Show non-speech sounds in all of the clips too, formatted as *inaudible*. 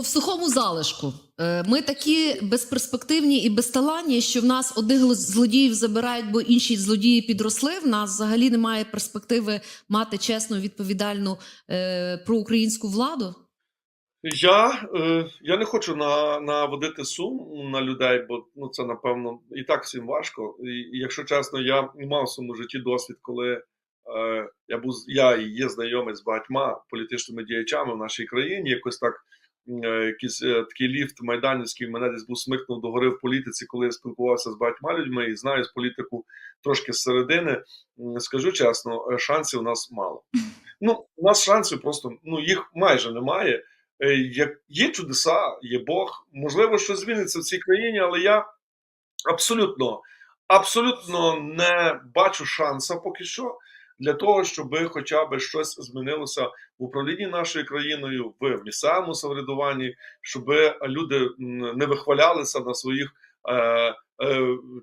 В сухому залишку Е, ми такі безперспективні і безталанні, що в нас одних злодіїв забирають, бо інші злодії підросли. В нас взагалі немає перспективи мати чесну, відповідальну е, проукраїнську владу. Я, е, я не хочу на, наводити сум на людей, бо ну, це напевно і так всім важко. І, і якщо чесно, я мав в своєму житті досвід, коли е, я був я і є знайомий з багатьма політичними діячами в нашій країні. Якось так якийсь е, такий ліфт майданівський мене десь був смикнув до гори в політиці, коли я спілкувався з багатьма людьми і знаю з політику трошки зсередини. Скажу чесно, е, шансів у нас мало. *laughs* Ну, у нас шансів просто ну їх майже немає. Е, Як є чудеса, є Бог, можливо, щось зміниться в цій країні, але я абсолютно, абсолютно не бачу шанса поки що для того, щоб хоча б щось змінилося в управлінні нашою країною, в місцевому самоврядуванні, щоб люди не вихвалялися на своїх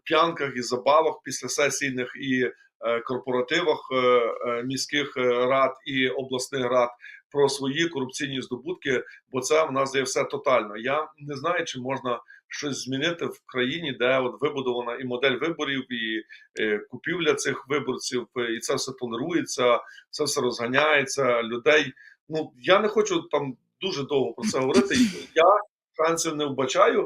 п'янках і забавах після сесійних і е, корпоративах е, е, міських е, рад і обласних рад про свої корупційні здобутки, бо це в нас є все тотально. Я не знаю, чи можна щось змінити в країні, де от вибудована і модель виборів, і е, купівля цих виборців, е, і це все толерується, це все розганяється. Людей. Ну я не хочу там дуже довго про це говорити. *clears throat* Я шансів не вбачаю.